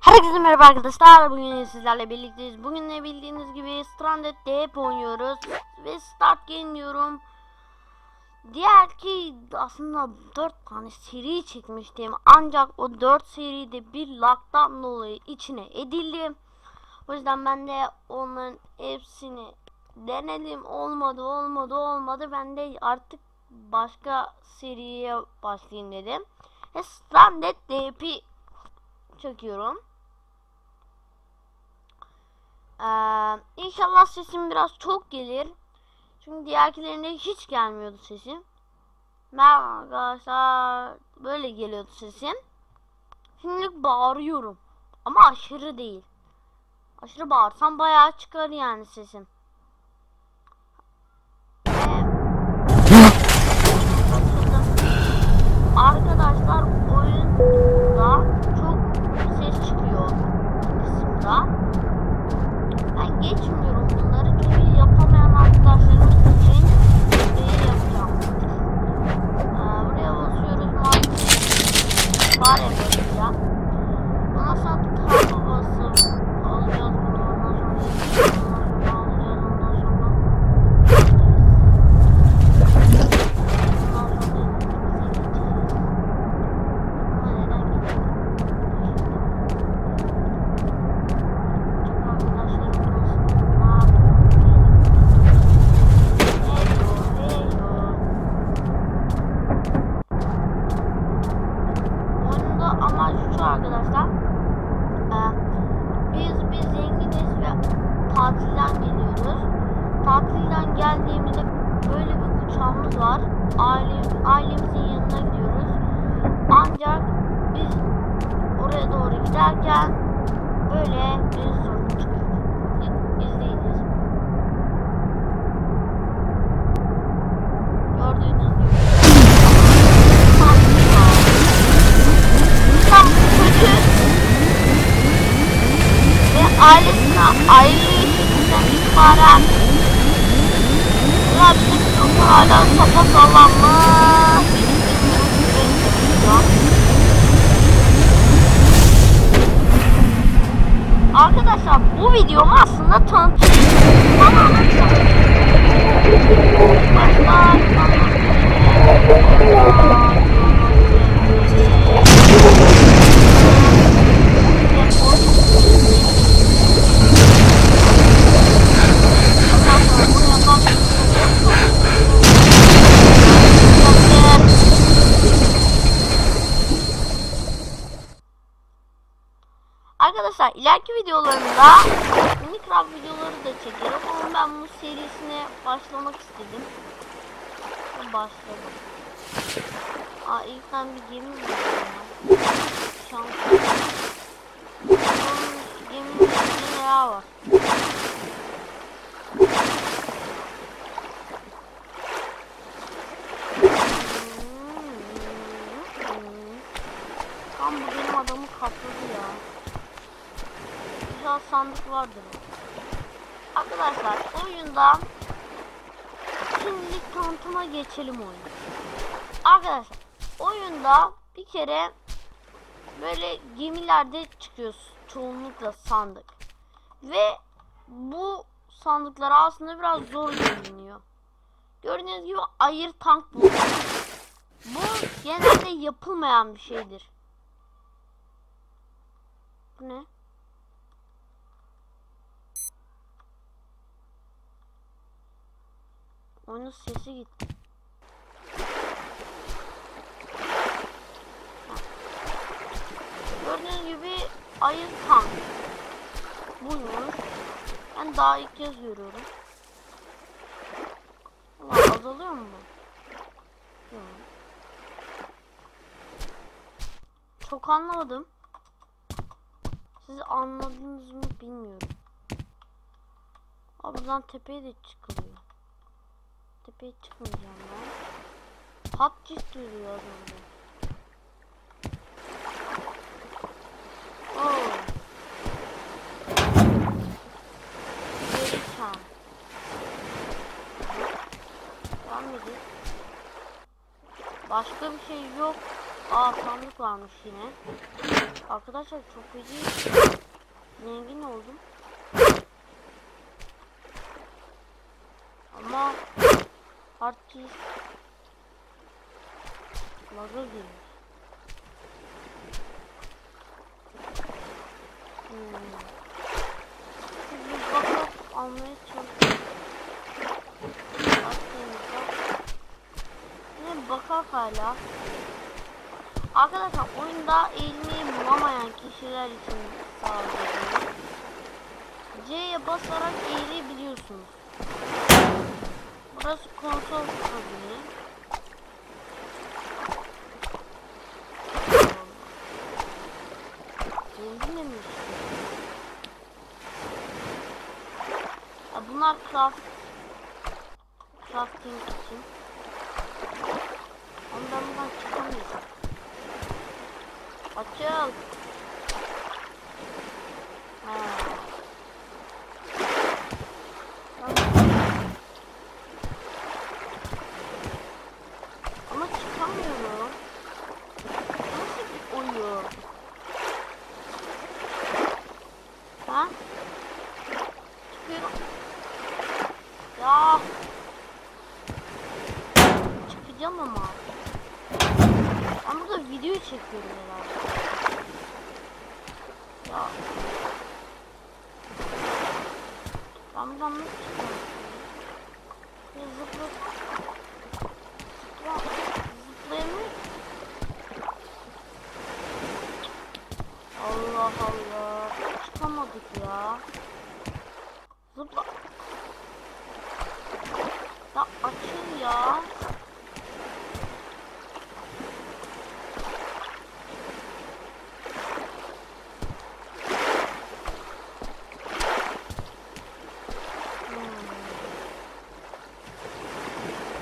Herkese merhaba arkadaşlar. Bugün sizlerle birlikteyiz. Bugün ne bildiğiniz gibi Stranded Deep oynuyoruz. Ve Start Game diyorum. Diğer ki aslında 4 tane seri çekmiştim. Ancak o 4 seride bir lockdown dolayı içine edildi. O yüzden ben de onların hepsini denedim. Olmadı olmadı olmadı. Ben de artık başka seriye başlayayım dedim. Ve Stranded Deep'i çekiyorum. Ee, inşallah sesim biraz çok gelir. Çünkü diğerkilerinde hiç gelmiyordu sesim. Merhaba arkadaşlar. Böyle geliyordu sesim. Şimdilik bağırıyorum. Ama aşırı değil. Aşırı bağırsam bayağı çıkar yani sesim. Arkadaşlar oyunda çok ses çıkıyor kısımda. Geçmiyorum bunları çünkü yapamayan arkadaşlarımız için şey yapacağım. Ee, buraya basıyoruz maalesef. Var yapıyoruz ya. Ondan sonra taba basıp alacağız bunu. Ondan sonra alacağız. Ondan sonra Ondan sonra bize geçeceğiz. Ama neden geçmiyor? Çok arkadaşlarım nasıl? Ne yapıyor? Heyo, heyo. Oyunda amaç şu arkadaşlar. Ee, biz biz zenginiz ve tatilden geliyoruz. Tatilden geldiğimizde böyle bir uçağımız var. Aile, ailemizin yanına gidiyoruz. Ancak biz oraya doğru giderken böyle bir sorun çıkıyor. İ- İzleyiniz. Gördüğünüz gibi. Tam Tam kötü ve ailesine ayrı işinden itibaren ya hala sapa sağlammış. Arkadaşlar bu videomu aslında tanıtım. Tamamen tanıtım. Başlar, Arkadaşlar ileriki videolarımda Minecraft videoları da çekerim ama ben bu serisine başlamak istedim. Başladım. Aa ilk ben bir gemi buldum. Şans. Onun geminin içinde neler var? Tam bu benim adamı kapladı ya. Güzel sandık vardır. Arkadaşlar oyunda şimdilik tanıtıma geçelim oyunu. Arkadaşlar oyunda bir kere böyle gemilerde çıkıyor çoğunlukla sandık. Ve bu sandıklar aslında biraz zor görünüyor. Gördüğünüz gibi ayır tank buldum. Bu genelde yapılmayan bir şeydir. Bu ne? Oyunun sesi gitti. Gördüğünüz gibi ayı tank. Buymuş. Ben daha ilk kez görüyorum. Ulan azalıyor mu. Çok anlamadım. Siz anladınız mı bilmiyorum. Aa, buradan tepeye de çıkılıyor. Tepeye çıkmayacağım ben. PUBG duruyor edelim. Başka bir şey yok. Aa sandık varmış yine. Arkadaşlar çok feci zengin oldum. Ama artist laga girmiş. Hmm. Bir bakıp almaya çalışıyorum. Yine bakar hala. Arkadaşlar oyunda eğilmeyi bulamayan kişiler için sağlıyorum. C'ye basarak eğilebiliyorsunuz. Burası konsol kabini. Zengin mi? Ya bunlar craft crafting için. Ondan buradan çıkamayacağım. Açıl. Ha. Tamam. Ama çıkamıyorum. Nasıl bir oyun? Ha? Çıkıyorum. Ya. Çıkacağım ama. Ben burada video çekiyorum herhalde. Ya. Ben buradan nasıl çıkacağım? Ya zıpla. Zıpla. Zıplayamıyor. Allah Allah. Çıkamadık ya. Zıpla. Ya açıl ya.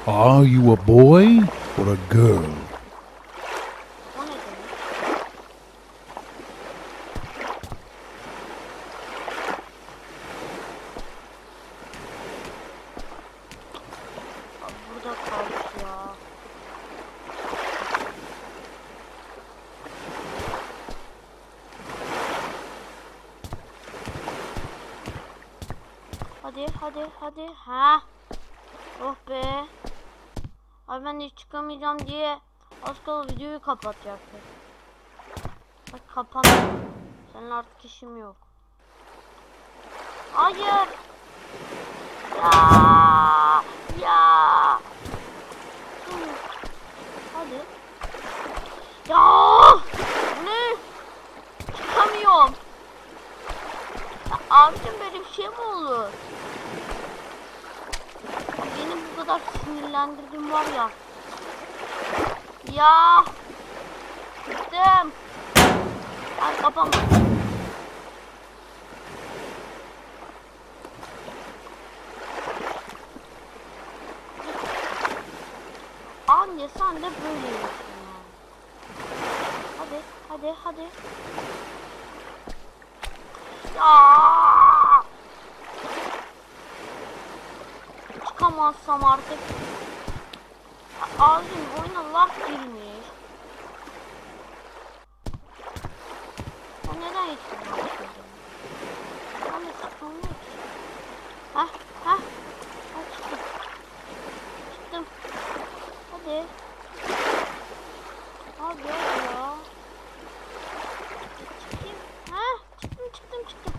Are you a boy or a girl? Çıkamayacağım diye az kala videoyu kapatacaktım. Bak kapat. Senin artık işim yok. Hayır. Ya. Ya. Hadi. Ya. Ne? Çıkamıyorum. Ya abicim böyle bir şey mi olur? Beni bu kadar sinirlendirdin var ya. Ya. Gittim. Ay kafam. Anne sen de böyleymişsin yani. Hadi hadi hadi. Ya. Çıkamazsam artık. Abim oyuna lag girmiş. O neden hiç başladı? Ben de çıkamıyor ki heh. Ha çıktım. Çıktım. Hadi. Hadi hadi ya. Çıkayım. Heh çıktım çıktım çıktım.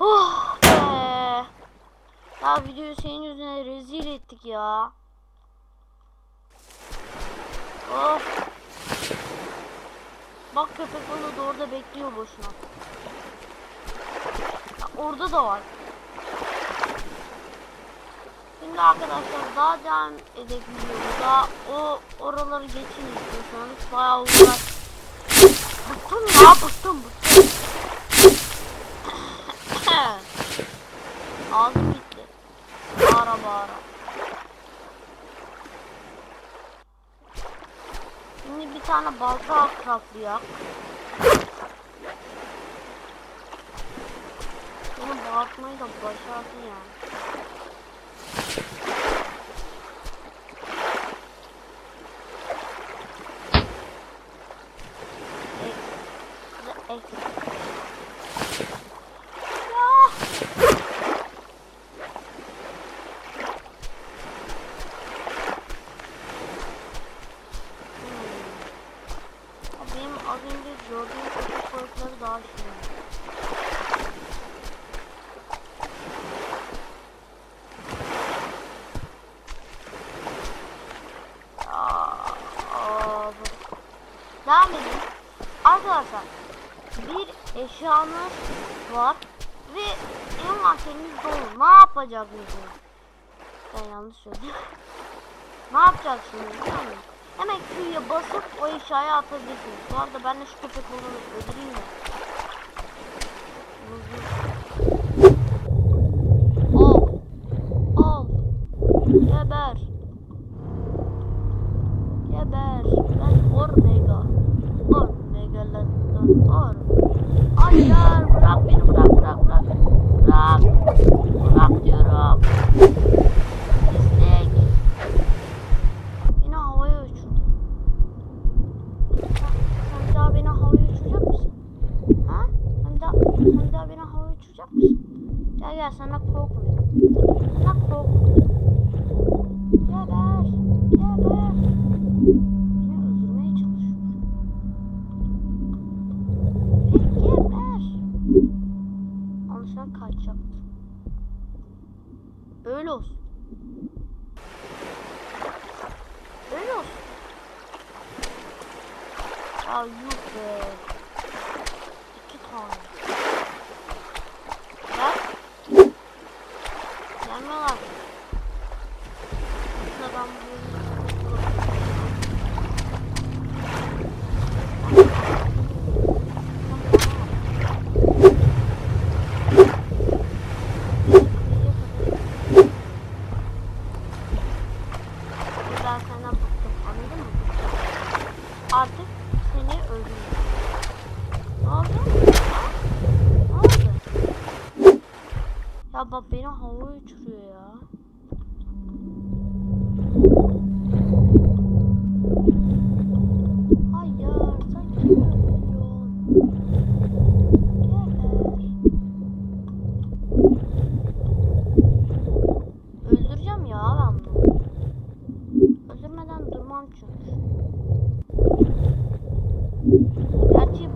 Oh be. Ya videoyu senin yüzüne rezil ettik ya. Oh. Bak köpek balığı da orada bekliyor boşuna. Orada da var. Şimdi arkadaşlar daha devam edebiliyoruz. Daha o oraları geçin istiyorsanız bayağı uğraş. Bıktım ya bıktım bıktım. Ağzım gitti. Bağıra bağıra. Şimdi bir tane balta craftlayak. Bunu bağırtmayı da başardı yani. Ya. Hmm. Benim az önce gördüğüm köpek balıkları daha şey. Aa, aa, bu- Devam edelim. Arkadaşlar bir eşyamız var ve envanterimiz dolu. Ne yapacağız mesela? Ben yanlış söyledim. ne şimdi biliyor musun? Hemen Q'ya basıp o eşyayı atabilirsiniz. Bu arada ben de şu köpek balığını öldüreyim mi? Diyorum. Yeah.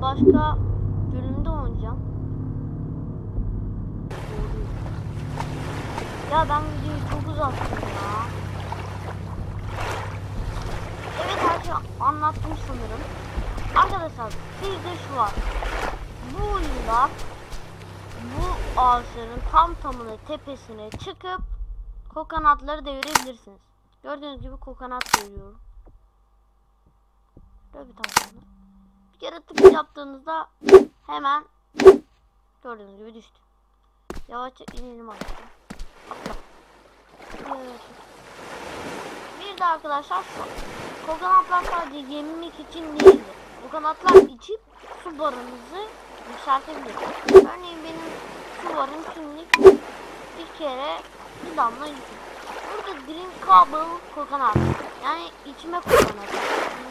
Başka bölümde oynayacağım. Ya ben videoyu çok uzattım ya. Evet her şeyi anlattım sanırım. Arkadaşlar bir de şu var. Bu oyunda bu ağaçların tam tamına tepesine çıkıp kokonatları devirebilirsiniz. Gördüğünüz gibi kokonat görüyorum. Böyle bir tane. Bir kere tık yaptığınızda hemen gördüğünüz gibi düştü. Yavaşça inelim artık. Evet. Bir de arkadaşlar şu. Kokonatlar sadece yemek için değildir. Kokonatlar içip su barınızı yükseltebilir. Örneğin benim su barım şimdilik bir kere bir damla yüksek. Burada drink kabel kokonat. Yani içme kokonat.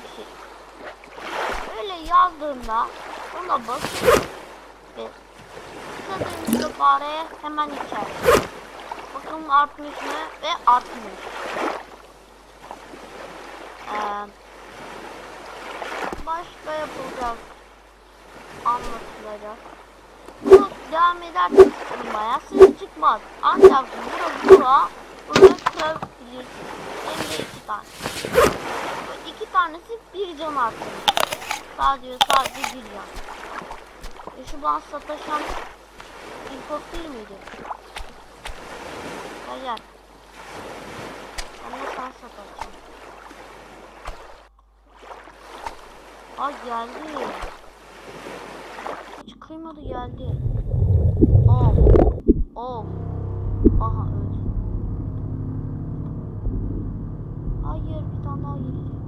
Öyle yazdığımda ona basıyorum ve istediğiniz fareye hemen içer. Bakın artmış mı ve artmış. Ee, başka yapılacak anlatılacak. Bu devam ederse bayağı ses çıkmaz. Ancak bura bura bunu kırabilirsiniz. Hem de iki tane. Bu iki tanesi bir can artırır. Sadece sadece can. E şu bana sataşan infos değil miydi? Ben de sana satacağım. Aa geldi. Hiç kıymadı geldi. Of. Of. Aha öldü. Hayır bir tane daha gelecek.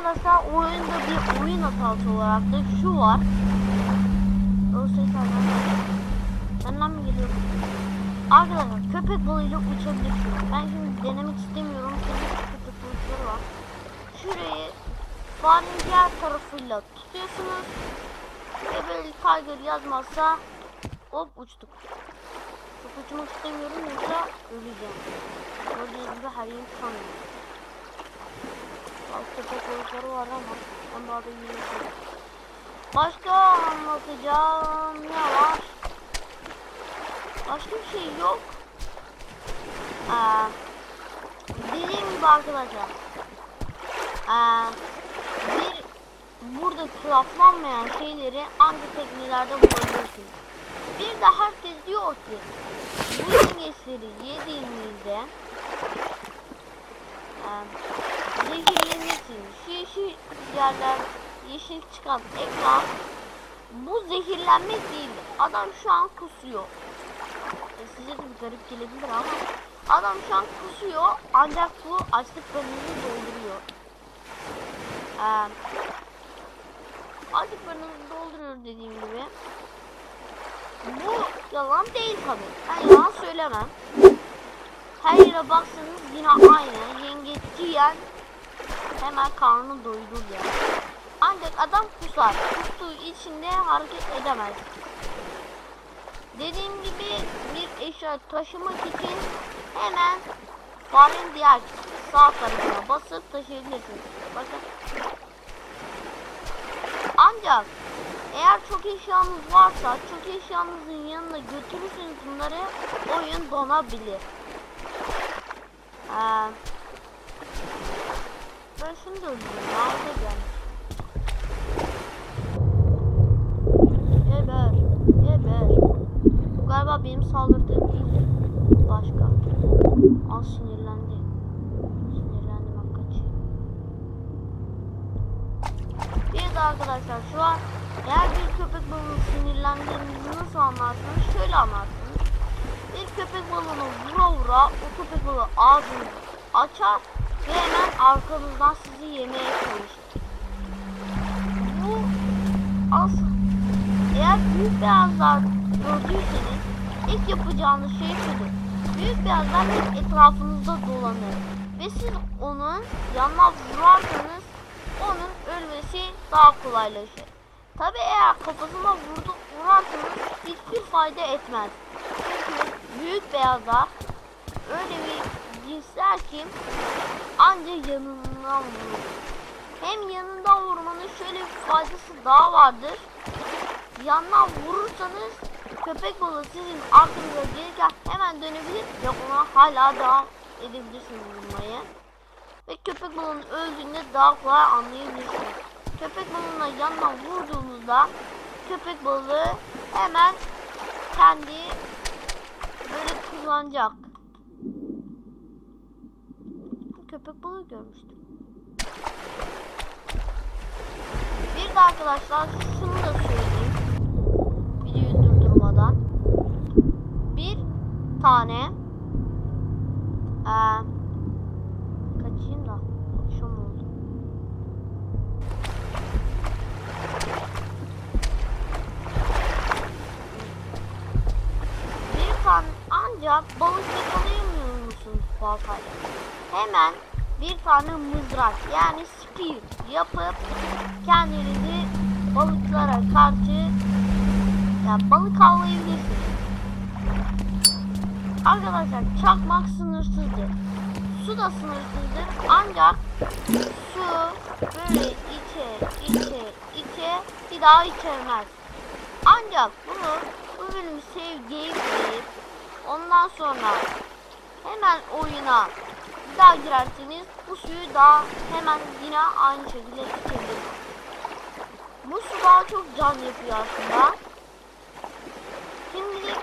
Arkadaşlar oyunda bir oyun hatası olarak da şu var. O ses. Senden mi geliyor? Arkadaşlar köpek balığıyla uçabilirsiniz. Ben şimdi denemek istemiyorum. Çünkü köpek balıkları var. Şurayı farenin diğer tarafıyla tutuyorsunuz. Ve böyle tiger yazmazsa hop uçtuk. Çok uçmak istemiyorum yoksa öleceğim. Gördüğünüz gibi her yerim kanıyor. Köpek balıkları var ama ben daha da yiyeceğim. Başka anlatacağım ne var? Başka bir şey yok. Ee, dediğim gibi arkadaşlar. Ee, bir burada craftlanmayan şeyleri ancak teknelerde bulabilirsiniz. Bir de herkes diyor ki bu yengeçleri yediğinizde e, zehirlenirsiniz. Şu yeşil yerler yeşil çıkan ekran bu zehirlenmek değil. Adam şu an kusuyor. E, size de bir garip gelebilir ama adam şu an kusuyor ancak bu açlık barınızı dolduruyor. Ee, açlık barınızı dolduruyor dediğim gibi. Bu yalan değil tabi. Ben yalan söylemem. Her yere baksanız yine aynı. Yengeç yiyen hemen karnını doyurur yani. Ancak adam kusar. Kustuğu için de hareket edemez. Dediğim gibi bir eşya taşımak için hemen farenin diğer sağ tarafına basıp taşıyabilirsiniz. Bakın. Ancak eğer çok eşyanız varsa çok eşyanızın yanına götürürseniz bunları oyun donabilir. Ee, ben şunu da öldüreyim. Arada gelmiş. Geber. Geber. Bu galiba benim saldırdığım değil. Başka. Az sinirlendi. Sinirlendim hakikaten. Bir de arkadaşlar şu an eğer bir köpek balığının sinirlendiğinizi nasıl anlarsınız? Şöyle anlarsınız. Bir köpek balığını vura vura o köpek balığı ağzını açar ve hemen arkanızdan sizi yemeye çalışır. Bu aslında eğer büyük beyazlar gördüyseniz ilk yapacağınız şey şudur. Büyük beyazlar hep etrafınızda dolanır. Ve siz onun yanına vurarsanız onun ölmesi daha kolaylaşır. Tabi eğer kafasına vurdu, vurarsanız hiçbir fayda etmez. Çünkü büyük beyazlar öyle bir cinsler ki anca yanından vurur. Hem yanından vurmanın şöyle bir faydası daha vardır. Yandan vurursanız köpek balığı sizin arkanıza gelirken hemen dönebilir ve ona hala devam edebilirsiniz vurmayı. Ve köpek balığının öldüğünde daha kolay anlayabilirsiniz. Köpek balığına yandan vurduğunuzda köpek balığı hemen kendi böyle kullanacak. Köpek balığı görmüştüm. Bir de arkadaşlar şunu da söyleyeyim. Videoyu durdurmadan. Bir tane eee kaçayım da akşam oldu. Bir tane ancak balık yakalayamıyor musunuz baltayla? Hemen bir tane mızrak yani spear yapıp kendinizi balıklara karşı yani balık avlayabilirsiniz. Arkadaşlar çakmak sınırsızdır. Su da sınırsızdır ancak su böyle içe içe içe bir daha içemez. Ancak bunu bu bölümü sevgiye ondan sonra hemen oyuna daha girerseniz bu suyu daha hemen yine aynı şekilde içebilirsiniz. Bu su daha çok can yapıyor aslında. Şimdi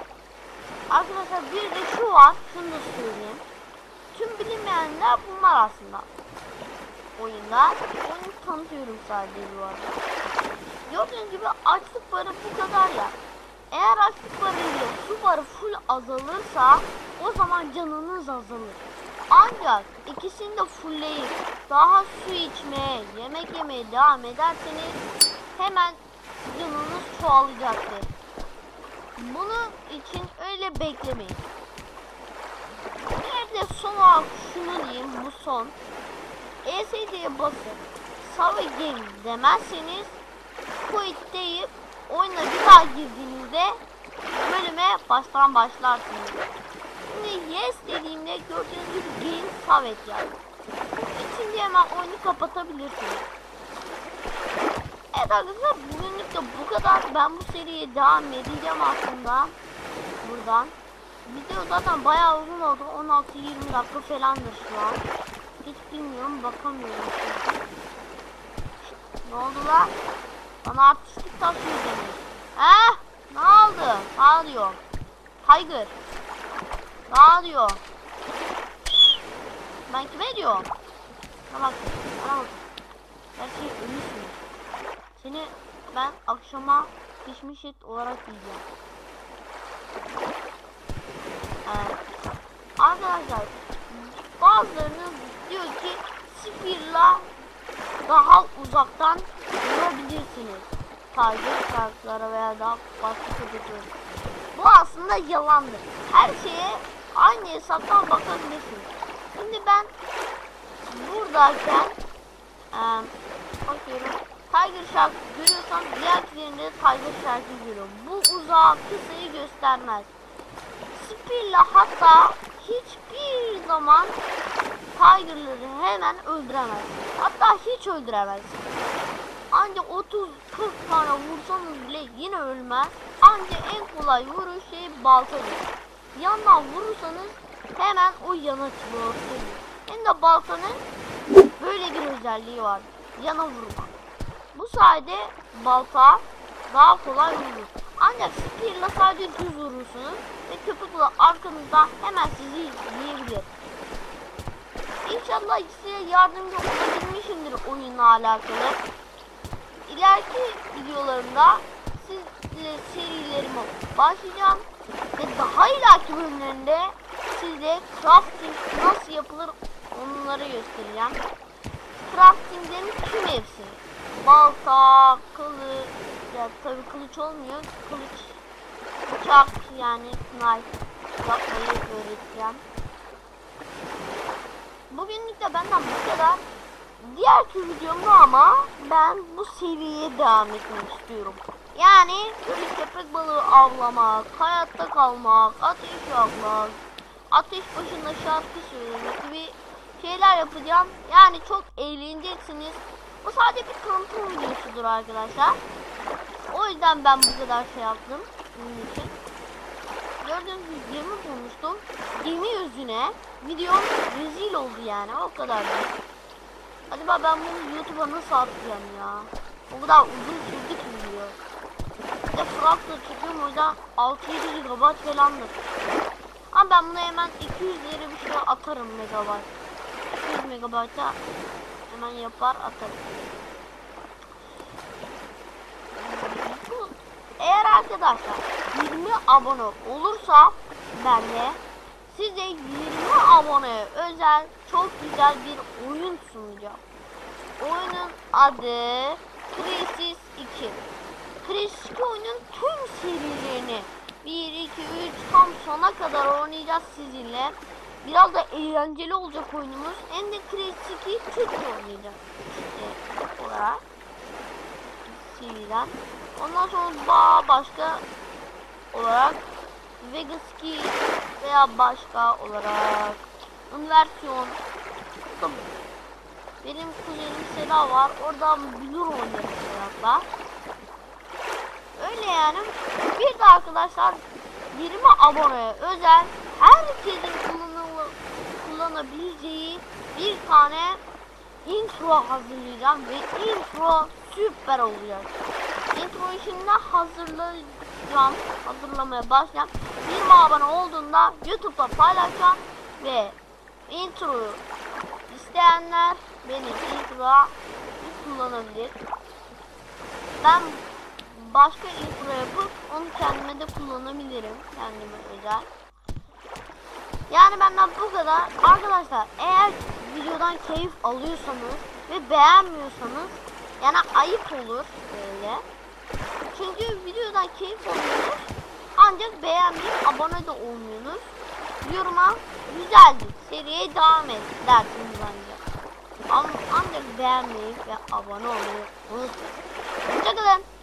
arkadaşlar bir de şu var. Şunu da söyleyeyim. Tüm bilinmeyenler bunlar aslında. Oyunda. Oyunu tanıtıyorum sadece bu arada. Gördüğünüz gibi açlık barı bu kadar ya. Eğer açlık barıyla su barı full azalırsa o zaman canınız azalır. Ancak ikisini de fullleyip daha su içmeye, yemek yemeye devam ederseniz hemen canınız çoğalacaktır. Bunun için öyle beklemeyin. Bir de son olarak şunu diyeyim bu son. ESC'ye basıp Save Game demezseniz quit deyip oyuna bir daha girdiğinizde bölüme baştan başlarsınız. Şimdi yes dediğimde gördüğünüz gibi game savet yani. Şimdi hemen oyunu kapatabilirsiniz. Evet arkadaşlar bugünlük de bu kadar. Ben bu seriye devam edeceğim aslında. Buradan. Video zaten bayağı uzun oldu. 16-20 dakika falandır şu an. Hiç bilmiyorum bakamıyorum. Ne oldu lan? Bana artistlik tasvir edilmiş. Heh? Ne oldu? Oluyor? Tiger. Ne oluyor? Ben kime diyorum? Bana bak. Bana bak. Gerçi ölüsün. Seni ben akşama pişmiş et olarak yiyeceğim. Evet. Arkadaşlar bazılarınız diyor ki Spear'la daha uzaktan vurabilirsiniz. Tiger sharklara veya daha başka köpekleri. Bu aslında yalandır. Her şeye aynı hesaptan bakabilirsiniz. Şimdi ben buradayken eee bakıyorum. Tiger Shark görüyorsam diğerlerinde de Tiger Shark'ı görüyorum. Bu uzağa kısayı göstermez. Spear'la hatta hiçbir zaman Tiger'ları hemen öldüremez. Hatta hiç öldüremez. Ancak 30-40 tane vursanız bile yine ölmez. Ancak en kolay vuruş şey baltadır. Yandan vurursanız hemen o yana çıkıyor. Hem de baltanın böyle bir özelliği var. Yana vurma. Bu sayede balta daha kolay vurur. Ancak spear'la sadece düz vurursunuz ve köpek balığı arkanızda hemen sizi yiyebilir. İnşallah size yardımcı olabilmişimdir oyunla alakalı. İleriki videolarımda sizle serilerime başlayacağım ve daha ileriki bölümlerinde size crafting nasıl yapılır onları göstereceğim. Craftinglerin tüm hepsi. Balta, kılıç, ya tabii kılıç olmuyor. Kılıç, bıçak yani knife yapmayı öğreteceğim. Bugünlük de benden bu kadar. Diğerki videomda ama ben bu seriye devam etmek istiyorum. Yani böyle köpek balığı avlamak, hayatta kalmak, ateş yakmak, ateş başında şarkı söylemek gibi şeyler yapacağım. Yani çok eğleneceksiniz. Bu sadece bir tanıtım videosudur arkadaşlar. O yüzden ben bu kadar şey yaptım. Bunun için. Gördüğünüz gibi gemi bulmuştum. Gemi yüzüne videom rezil oldu yani o kadar da. Acaba ben bunu YouTube'a nasıl atacağım ya? O kadar uzun sürdü de Frog'la çekiyorum o yüzden 6-7 GB falandır. Ama ben bunu hemen 200 lira bir şey atarım megabayt. 200 megabayta hemen yapar atarım. Eğer arkadaşlar 20 abone olursa ben de size 20 aboneye özel çok güzel bir oyun sunacağım. Oyunun adı Crisis 2. 2 oyunun tüm serilerini 1, 2, 3 tam sona kadar oynayacağız sizinle. Biraz da eğlenceli olacak oyunumuz. Hem de 2'yi Türkçe oynayacağız. İşte olarak. seriden. Ondan sonra daha başka olarak Vegas 2 veya başka olarak versiyon benim kuzenim Seda var. Oradan Blur oynarız hatta. Öyle yani. Bir de arkadaşlar 20 aboneye özel herkesin kullanılı, kullanabileceği bir tane intro hazırlayacağım ve intro süper olacak. Intro işini hazırlayacağım, hazırlamaya başlayacağım. 20 abone olduğunda YouTube'da paylaşacağım ve introyu isteyenler benim intro'a kullanabilir. Ben başka intro yapıp onu kendime de kullanabilirim. Kendime özel. Yani benden bu kadar. Arkadaşlar eğer videodan keyif alıyorsanız ve beğenmiyorsanız yani ayıp olur böyle. Çünkü videodan keyif alıyorsunuz ancak beğenmeyip abone de olmuyorsunuz. Yoruma güzeldi seriye devam et dersiniz ancak. Ama ancak beğenmeyi ve abone olmayı unutmayın. Hoşçakalın.